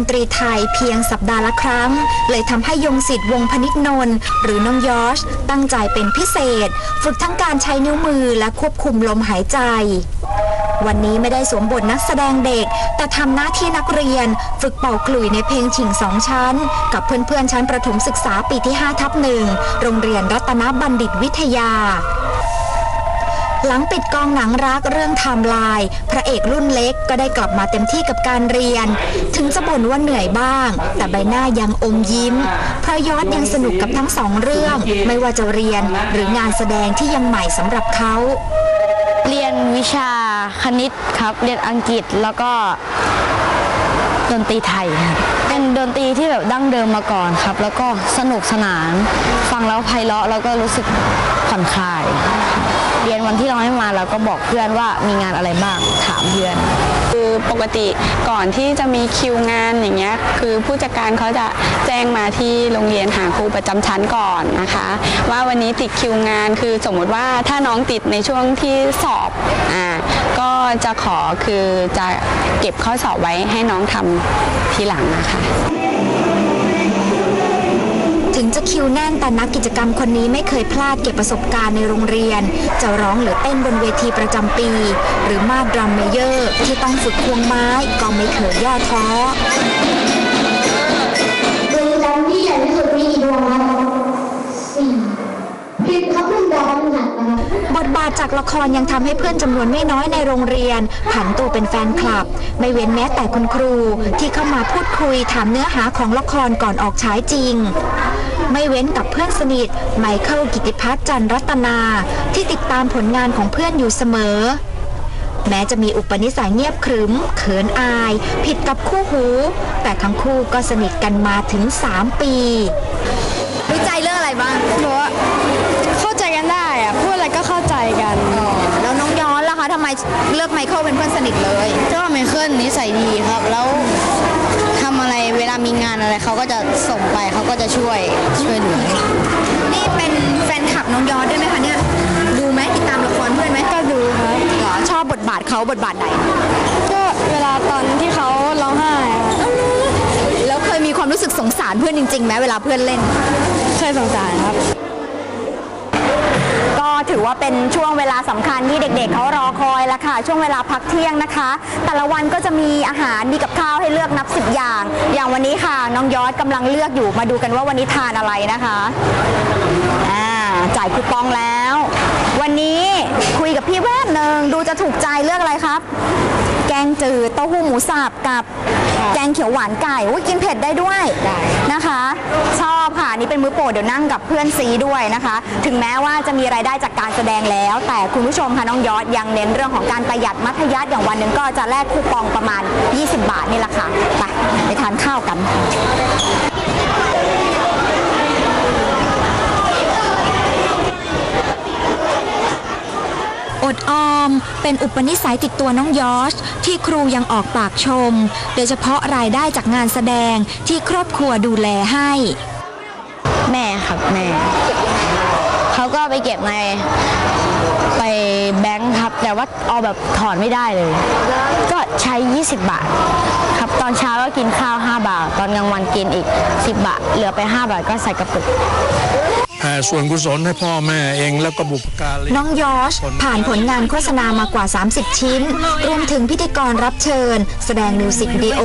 นตรีไทยเพียงสัปดาห์ละครั้ง เลยทำให้ยงสิทธิ์วงพนิษนนท์หรือน้องยอชตั้งใจเป็นพิเศษ ฝึกทั้งการใช้นิ้วมือและควบคุมลมหายใจ วันนี้ไม่ได้สวมบทนักแสดงเด็ก แต่ทำหน้าที่นักเรียน ฝึกเป่าขลุ่ยในเพลงฉิงสองชั้น กับเพื่อนๆชั้นประถมศึกษาปีที่5ทับหนึ่งโรงเรียนรัตนบัณฑิตวิทยา หลังปิดกองหนังรักเรื่องไทม์ไลน์พระเอกรุ่นเล็กก็ได้กลับมาเต็มที่กับการเรียน ถึงจะบ่นว่าเหนื่อยบ้าง แต่ใบหน้ายังอมยิ้มเพราะยอดยังสนุกกับทั้งสองเรื่อง ไม่ว่าจะเรียนหรืองานแสดงที่ยังใหม่สำหรับเขาเรียนวิชาคณิตครับ เรียนอังกฤษแล้วก็ดนตรีไทยครับ เป็นดนตรีที่แบบดั้งเดิมมาก่อนครับ แล้วก็สนุกสนาน ฟังแล้วไพเราะแล้วก็รู้สึกผ่อนคลาย เรียนวันที่เราให้มาเราก็บอกเพื่อนว่ามีงานอะไรบ้างถามเพื่อน คือปกติก่อนที่จะมีคิวงานอย่างเงี้ยคือผู้จัดการเขาจะแจ้งมาที่โรงเรียนหาครูประจำชั้นก่อนนะคะ ว่าวันนี้ติดคิวงานคือสมมุติว่าถ้าน้องติดในช่วงที่สอบอ่าก็จะขอคือจะเก็บข้อสอบไว้ให้น้องทำทีหลังนะคะ วแน่นแต่นักกิจกรรมคนนี้ไม่เคยพลาดเก็บประสบการณ์ในโรงเรียน จะร้องหรือเต้นบนเวทีประจำปี หรือมาดรัมเมเยอร์ ที่ต้องฝึกควงไม้ก็ไม่เคยย่อท้อบริษัทที่ใหญ่ที่สุดมีกี่ดวงครับสี่ผิดครับเรื่องดาวพฤหัสนะครับบทบาทจากละครยังทำให้เพื่อนจำนวนไม่น้อยในโรงเรียน ผันตัวเป็นแฟนคลับ ไม่เว้นแม้แต่คุณครูที่เข้ามาพูดคุยถามเนื้อหาของละครก่อนออกฉายจริง ไม่เว้นกับเพื่อนสนิทไมเคิลกิติพัฒน์จันทร์รัตนา ที่ติดตามผลงานของเพื่อนอยู่เสมอ แม้จะมีอุปนิสัยเงียบขรึม เขินอาย ผิดกับคู่หู แต่ทั้งคู่ก็สนิทกันมาถึง 3 ปีรู้ใจเรื่องอะไรบ้างเพราะว่าเข้าใจกันได้อะพูดอะไรก็เข้าใจกันแล้วน้องย้อนล่ะคะทำไมเลือกไมเคิลเป็นเพื่อนสนิทเลยเจ้าไมเคิลนิสัยดีครับแล้วทำ อะไรเวลามีงานอะไรเขาก็จะส่งไปเขาก็จะช่วยช่วยเหลือนี่เป็นแฟนคลับน้องยอดด้วยไหมคะเนี่ยดูไหมติดตามละครเพื่อนไหมก็ดูครับหรอชอบบทบาทเขาบทบาทไหนก็เวลาตอนที่เขาร้องไห้อะแล้วเคยมีความรู้สึกสงสารเพื่อนจริงๆไหมเวลาเพื่อนเล่นเคยสงสารครับก็ ถือว่าเป็นช่วงเวลาสำคัญที่เด็กๆเขารอคอยละค่ะ ช่วงเวลาพักเที่ยงนะคะ แต่ละวันก็จะมีอาหารมีกับข้าวให้เลือกนับสิบอย่าง อย่างวันนี้ค่ะน้องยอดกำลังเลือกอยู่มาดูกันว่าวันนี้ทานอะไรนะคะอ่าจ่ายคูปองแล้ว วันนี้คุยกับพี่แวบหนึ่งดูจะถูกใจเลือกอะไรครับ แกงจืดเต้าหู้หมูสับกับแกงเขียวหวานไก่อุ้ยกินเผ็ดได้ด้วยนะคะ ชอบค่ะอันนี่เป็นมื้อโปรดเดี๋ยวนั่งกับเพื่อนซีด้วยนะคะ ถึงแม้ว่าจะมีรายได้จากการแสดงแล้ว แต่คุณผู้ชมค่ะน้องยอดยังเน้นเรื่องของการประหยัดมัธยัสถ์อย่างวันหนึ่งก็จะแลกคูปองประมาณ 20 บาทนี่แหละค่ะไปไปทานข้าวกัน อดออม เป็นอุปนิสัยติดตัวน้องยอชที่ครูยังออกปากชม โดยเฉพาะรายได้จากงานแสดงที่ครอบครัวดูแลให้ แม่ครับแม่เขาก็ไปเก็บในไปแบงค์ครับ แต่ว่าเอาแบบถอนไม่ได้เลย ก็ใช้ 20 บาท ครับตอนเช้าก็กินข้าว 5 บาท ตอนกลางวันกินอีก 10 บาท เหลือไป 5 บาทก็ใส่กระปุก ส่วนกุศลให้พ่อแม่เองแล้วก็บุพการีน้องยอชผ่านผลงานโฆษณามากว่า 30 ชิ้น รวมถึงพิธีกรรับเชิญ แสดงมิวสิกวิดีโอ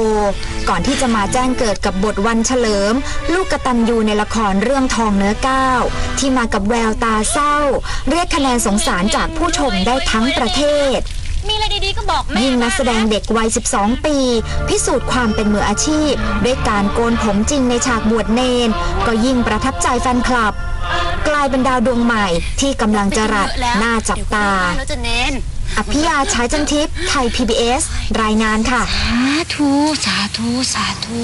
ก่อนที่จะมาแจ้งเกิดกับบทวันเฉลิม ลูกกตันยูในละครเรื่องทองเนื้อก้าวที่มากับแววตาเศร้า เรียกคะแนนสงสารจากผู้ชมได้ทั้งประเทศ มีอะไรดีๆก็บอกแม่ยิ่งนักแสดงเด็กวัย 12 ปี พิสูจน์ความเป็นมืออาชีพ ด้วยการโกนผมจริงในฉากบวชเนน ก็ยิ่งประทับใจแฟนคลับ กลายเป็นดาวดวงใหม่ที่กำลังจะรัดหน้าจับตาแล้วจะเน้นอภิยาฉายจันทิพย์ไทย PBS รายงานค่ะ สาธุ สาธุ สาธุ